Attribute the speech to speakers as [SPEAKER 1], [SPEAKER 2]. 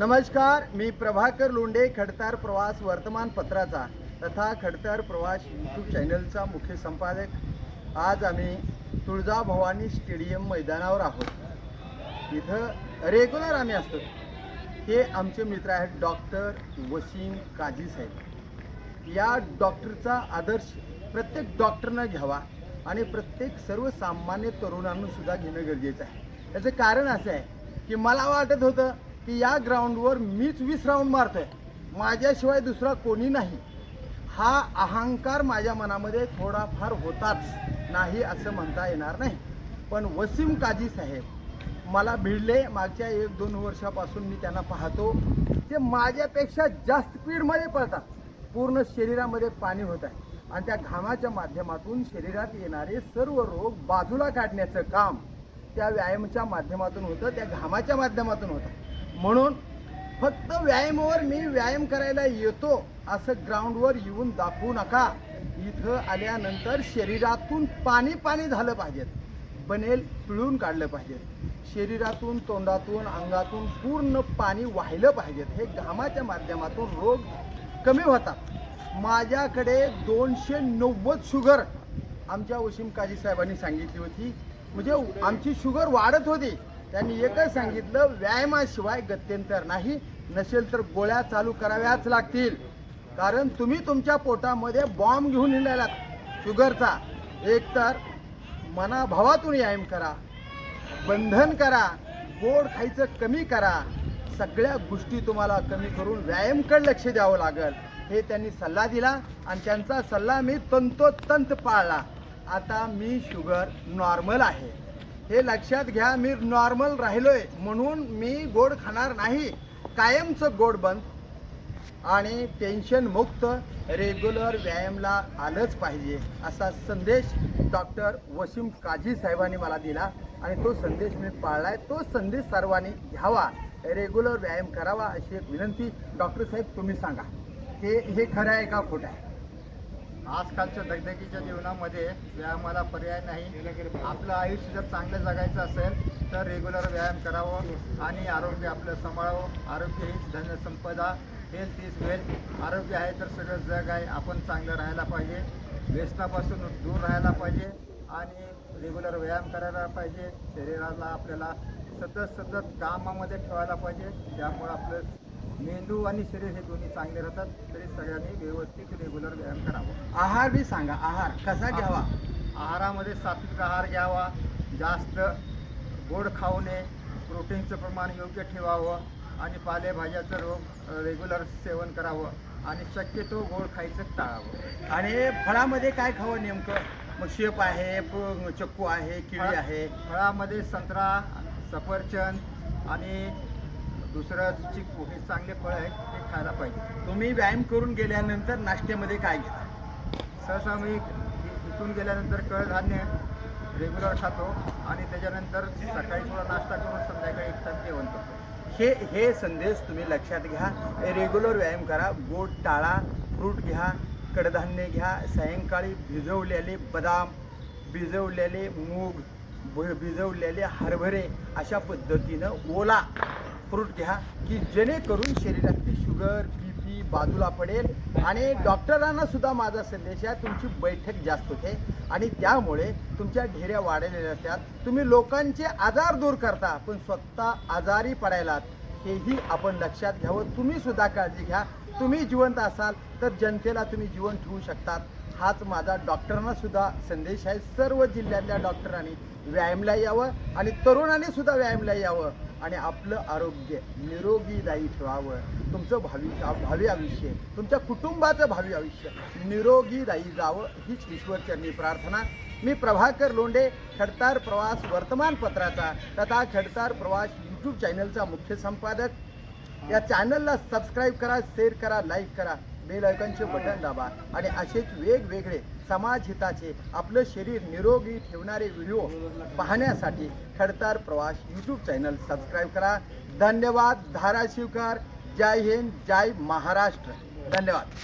[SPEAKER 1] नमस्कार मी प्रभाकर लोंढे खडतार प्रवास वर्तमानपत्राचा तथा खडतार प्रवास यूट्यूब चॅनलचा मुख्य संपादक. आज आम्ही तुळजाभवानी स्टेडियम मैदानावर आहोत. इथं रेग्युलर आम्ही असतो. हे आमचे मित्र आहेत डॉक्टर वसीम काजी साहेब. या डॉक्टरचा आदर्श प्रत्येक डॉक्टरनं घ्यावा आणि प्रत्येक सर्वसामान्य तरुणांनासुद्धा घेणं गरजेचं आहे. याचं कारण असं आहे की मला वाटत होतं की या ग्राउंडवर मीच वीस राऊंड मारतोय. माझ्याशिवाय दुसरा कोणी नाही. हा अहंकार माझ्या मनामध्ये थोडाफार होताच. नाही असं म्हणता येणार नाही. पण वसीम काजी साहेब मला भिडले मागच्या एक दोन वर्षापासून मी त्यांना पाहतो. ते माझ्यापेक्षा जास्त स्पीडमध्ये पळतात. पूर्ण शरीरामध्ये पाणी होत आहे. आणि त्या घामाच्या माध्यमातून शरीरात येणारे सर्व रोग बाजूला काढण्याचं काम त्या व्यायामाच्या माध्यमातून होतं त्या घामाच्या माध्यमातून होतं. म्हणून फक्त व्यायामावर मी व्यायाम करायला येतो असं ग्राउंडवर येऊन दाखवू नका. इथं आल्यानंतर शरीरातून पाणी पाणी झालं पाहिजेत बनेल पिळून काढलं पाहिजे. शरीरातून तोंडातून अंगातून पूर्ण पाणी वाहिलं पाहिजेत हे घामाच्या माध्यमातून रोग कमी होतात. माझ्याकडे दोनशे नव्वद शुगर. आमच्या वसीम काजी साहेबांनी सांगितली होती. म्हणजे आमची शुगर वाढत होती. त्यांनी एकच सांगितलं व्यायामाशिवाय गत्यंतर नाही नसेल तर गोळ्या चालू कराव्याच लागतील. कारण तुम्ही तुमच्या पोटामध्ये बॉम्ब घेऊन हिंडायलात. शुगरचा एकतर मनाभावातून व्यायाम करा. बंधन करा. गोड खायचं कमी करा. सगळ्या गोष्टी तुम्हाला कमी करून व्यायामकडे लक्ष द्यावं लागेल. हे त्यांनी सल्ला दिला आणि त्यांचा सल्ला मी तंतोतंत पाळला. आता मी शुगर नॉर्मल आहे. हे लक्षात घ्या मी नॉर्मल राहिलोय. म्हणून मी गोड खाणार नाही. कायमचं गोड बंद. आणि टेन्शन मुक्त रेग्युलर व्यायामला आलंच पाहिजे असा संदेश डॉक्टर वसीम काजी साहेबांनी मला दिला. आणि तो संदेश मी पाळलाय. तो संदेश सर्वांनी घ्यावा. रेग्युलर व्यायाम करावा अशी एक विनंती डॉक्टर साहेब तुम्ही सांगा. हे हे खरं आहे का खोटं आहे?
[SPEAKER 2] आजकालच्या दगदगीच्या जीवनामध्ये व्यायामाला पर्याय नाही आपलं आयुष्य जर चांगलं जगायचं असेल तर रेग्युलर व्यायाम करावं आणि आरोग्य आपलं सांभाळावं. आरोग्य हीच धनसंपदा हेल्थ इज वेल्थ आरोग्य आहे तर सगळं जग आहे. आपण चांगलं राहायला पाहिजे व्यसनापासून दूर राहायला पाहिजे आणि रेग्युलर व्यायाम करायला पाहिजे. शरीराला आपल्याला सतत सतत कामामध्ये ठेवायला पाहिजे. त्यामुळं आपलं मेंदू आणि शरीर हे दोन्ही चांगले राहतात तरी सगळ्यांनी व्यवस्थित रेग्युलर व्यायाम करावा.
[SPEAKER 1] आहार बी सांगा आहार कसा घ्यावा?
[SPEAKER 2] आहारामध्ये सात्विक आहार घ्यावा जास्त गोड खाऊ नये प्रोटीनचं प्रमाण योग्य ठेवावं आणि पालेभाज्याचं रोग रेग्युलर सेवन करावं आणि शक्यतो गोड खायचं टाळावं.
[SPEAKER 1] आणि फळामध्ये काय खावं नेमकं? मग शेप आहे चक्कू आहे किळी आहे.
[SPEAKER 2] फळामध्ये संत्रा सफरचंद आणि दुसरं चिकू हे चांगले फळ आहेत ते खायला पाहिजे.
[SPEAKER 1] तुम्ही व्यायाम करून गेल्यानंतर नाश्त्यामध्ये काय घेता?
[SPEAKER 2] सहसा मी इथून गेल्यानंतर कडधान्य रेग्युलर खातो आणि त्याच्यानंतर सकाळी थोडा नाश्ता करून संध्याकाळी एक तास जेवण करतो.
[SPEAKER 1] हे हे संदेश तुम्ही लक्षात घ्या. रेग्युलर व्यायाम करा. गोड टाळा फ्रूट घ्या कडधान्य घ्या सायंकाळी भिजवलेले बदाम भिजवलेले मूग भ- भिजवलेले हरभरे अशा पद्धतीनं ओला. फ्रूट घ्या की जेणेकरून शरीरातली शुगर बी पी बाजूला पडेल. आणि डॉक्टरांना सुद्धा माझा संदेश आहे तुमची बैठक जास्त होते. आणि त्यामुळे तुमच्या ढेऱ्या वाढलेल्या असतात. तुम्ही लोकांचे आजार दूर करता पण स्वतः आजारी पडायलात हेही आपण लक्षात घ्यावं. तुम्ही सुद्धा काळजी घ्या. तुम्ही जिवंत असाल तर जनतेला तुम्ही जीवन ठेवू शकतात. हाच माझा डॉक्टरांना सुद्धा संदेश आहे. सर्व जिल्ह्यातल्या डॉक्टरांनी व्यायामला यावं आणि तरुणांनी सुद्धा व्यायामला यावं आणि आपलं आरोग्य निरोगीदायी ठेवावं. तुमचं भावी भावी आयुष्य तुमच्या कुटुंबाचं भावी आयुष्य निरोगीदायी जावं हीच ईश्वरचरणी प्रार्थना. मी प्रभाकर लोंडे खडतार प्रवास वर्तमानपत्राचा तथा खडतार प्रवास यूट्यूब चॅनलचा मुख्य संपादक. या चॅनलला सबस्क्राईब करा शेअर करा लाईक करा. बेल आयकॉनचे बटन दाबा आणि असेच वेगवेगळे समाज हिताचे आपलं शरीर निरोगी ठेवणारे व्हिडिओ पाहण्यासाठी खडतार प्रवास यूट्यूब चॅनल सबस्क्राईब करा. धन्यवाद. धाराशिवकर. जय हिंद. जय महाराष्ट्र. धन्यवाद.